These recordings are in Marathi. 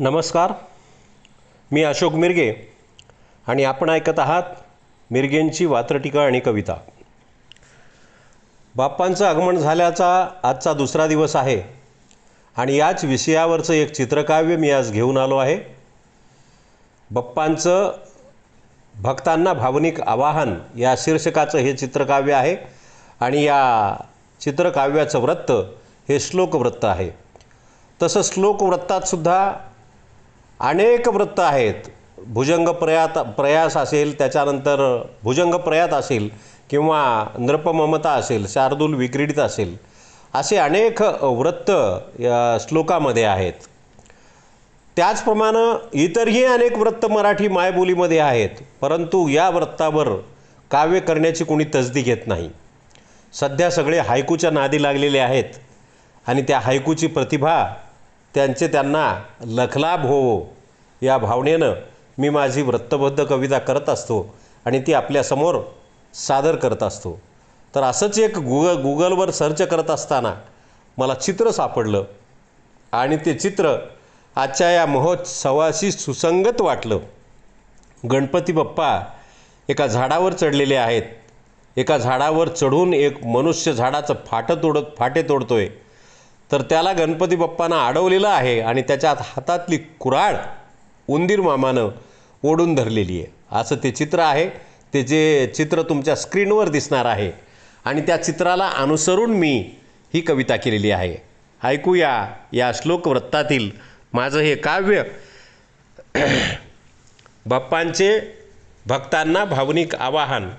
नमस्कार. मी अशोक मिरगे आणि आपण ऐकत आहात मिरगेंची वात्रटिका आणि कविता. बाप्पांचं आगमन झाल्याचा आजचा दुसरा दिवस आहे आणि याच विषयावरचं एक चित्रकाव्य मी आज घेऊन आलो आहे. बाप्पांचं भक्तांना भावनिक आवाहन या शीर्षकाचं हे चित्रकाव्य आहे आणि या चित्रकाव्याचं वृत्त हे श्लोकवृत्त आहे. तसं श्लोकवृत्तातसुद्धा अनेक वृत्त आहेत. भुजंग प्रयात प्रयास असेल त्याच्यानंतर भुजंग प्रयात असेल किंवा नृपममता असेल शार्दूल विक्रीडित असेल असे अनेक वृत्त या श्लोकामध्ये आहेत. त्याचप्रमाणे इतरही अनेक वृत्त मराठी मायबोलीमध्ये आहेत परंतु या वृत्तावर काव्य करण्याची कोणी तसदी घेत नाही. सध्या सगळे हायकूच्या नादी लागलेले आहेत आणि त्या हायकूची प्रतिभा त्यांचे त्यांना लखलाभ होवो या भावनेनं मी माझी वृत्तबद्ध कविता करत असतो आणि ती आपल्यासमोर सादर करत असतो. तर असंच एक गुग गुगलवर सर्च करत असताना मला चित्र सापडलं आणि ते चित्र आजच्या या महोत्सवाशी सुसंगत वाटलं. गणपती बाप्पा एका झाडावर चढलेले आहेत. एका झाडावर चढून एक मनुष्य झाडाचं फाटं तोडत फाटे तोडतोय. तर त्याला गणपती बाप्पानं अडवलेलं आहे आणि त्याच्यात हातातली कुऱ्हाड उंदीर मामानं ओढून धरलेली आहे. असं ते चित्र आहे. ते जे चित्र तुमच्या स्क्रीनवर दिसणार आहे. आणि त्या चित्राला अनुसरून मी ही कविता केलेली आहे. ऐकूया या श्लोकवृत्तातील माझं हे काव्य. बाप्पांचे भक्तांना भावनिक आवाहन.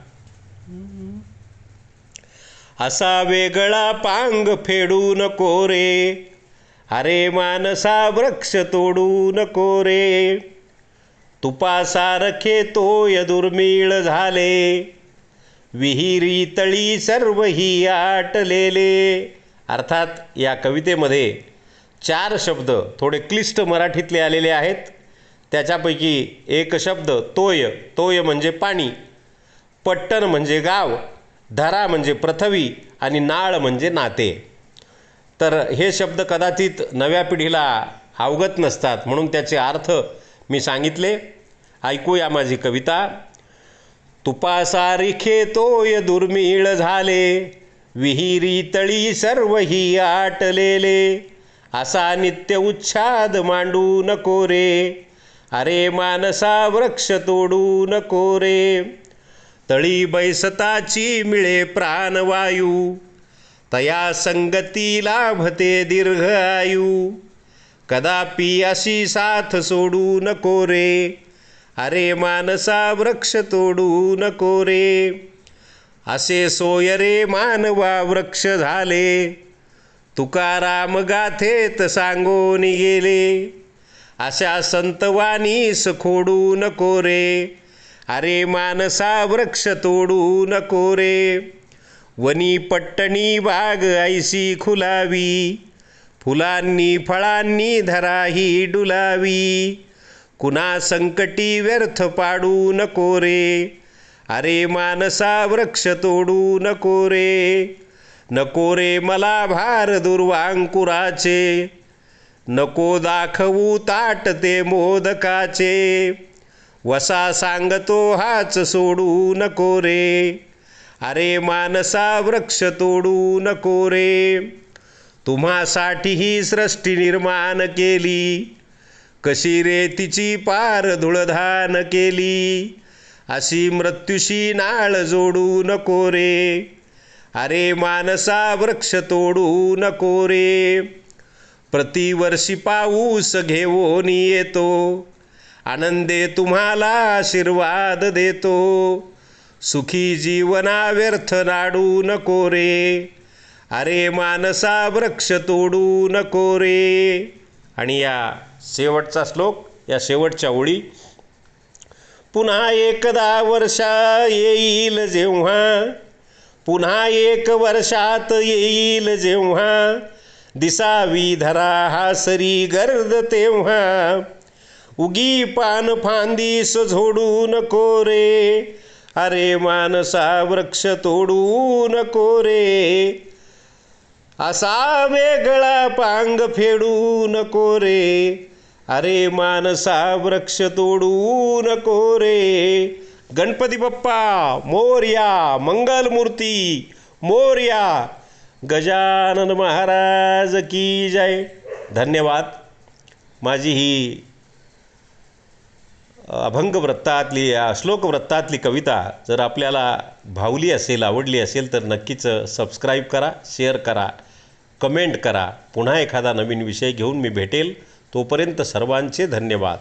असा वेगळा पांग फेडू नको रे. अरे मानसा वृक्ष तोडू नको रे. तुपासारखे तोय दुर्मिळ झाले. विहिरी तळी सर्व ही आटलेले. अर्थात या कवितेमध्ये चार शब्द थोडे क्लिष्ट मराठीतले आलेले आहेत. त्याच्यापैकी एक शब्द तोय तोय म्हणजे पाणी. पट्टण म्हणजे गाव. धरा म्हणजे पृथ्वी आणि नाळ म्हणजे नाते. तर हे शब्द कदाचित नव्या पिढीला अवगत नसतात म्हणून त्याचे अर्थ मी सांगितले. ऐकूया माझी कविता. तुपासारिखे तोय दुर्मिळ झाले विहिरी तळी सर्व ही आटलेले. असा नित्य उच्छाद मांडू नको रे अरे मानसा वृक्ष तोडू नको रे. तळी बैसताची मिळे प्राणवायू. तया संगती लाभते दीर्घ आयू. कदापि अशी साथ सोडू नको रे. अरे मानसा वृक्ष तोडू नको रे. असे सोय रे मानवा वृक्ष झाले. तुकाराम गाथेत सांगून गेले. अशा संतवानीस खोडू नको रे. अरे मानसा वृक्ष तोडू नको रे. वनी पट्टणी बाग ऐशी खुलावी. फुलांनी फळांनी धराही डुलावी. कुणा संकटी व्यर्थ पाडू नको रे. अरे मानसा वृक्ष तोडू नको रे. नको रे मला भार दुर्वांकुराचे. नको दाखवू ताट ते मोदकाचे. वसा सांगतो हाच सोडू नको रे. अरे मानसा वृक्ष तोडू नको रे. तुम्हासाठी ही सृष्टी निर्माण केली. कशी रे तिची पार धुळधान केली. अशी मृत्यूशी नाळ जोडू नको रे. अरे मानसा वृक्ष तोडू नको रे. प्रतिवर्षी पाऊस घेऊन येतो. आनंदे तुम्हाला आशीर्वाद देतो. सुखी जीवना व्यर्थ नाडू नको रे. अरे मानसा वृक्ष तोडू नको रे. आणि या शेवटचा श्लोक या शेवटच्या ओळी. पुन्हा एकदा वर्षा येईल जेव्हा पुन्हा एक वर्षात येईल जेव्हा दिसावी धरा हा सरी गर्द तेव्हा. उगी पान फांदीस झोडू नको रे अरे मानसा वृक्ष तोडू नको रे असा वेगळा पांग फेडू नको रे अरे मानसा वृक्ष तोडू नको रे गणपती बाप्पा मोर्या मंगलमूर्ती मोर्या. गजानन महाराज की जय. धन्यवाद. माझी ही अभंग वृत्तातली या श्लोक वृत्तातली कविता जर आपल्याला भावली असेल आवडली असेल तर नक्कीच सबस्क्राईब करा शेअर करा कमेंट करा. पुन्हा एखादा नवीन विषय घेऊन मी भेटेल. तोपर्यंत सर्वांचे धन्यवाद.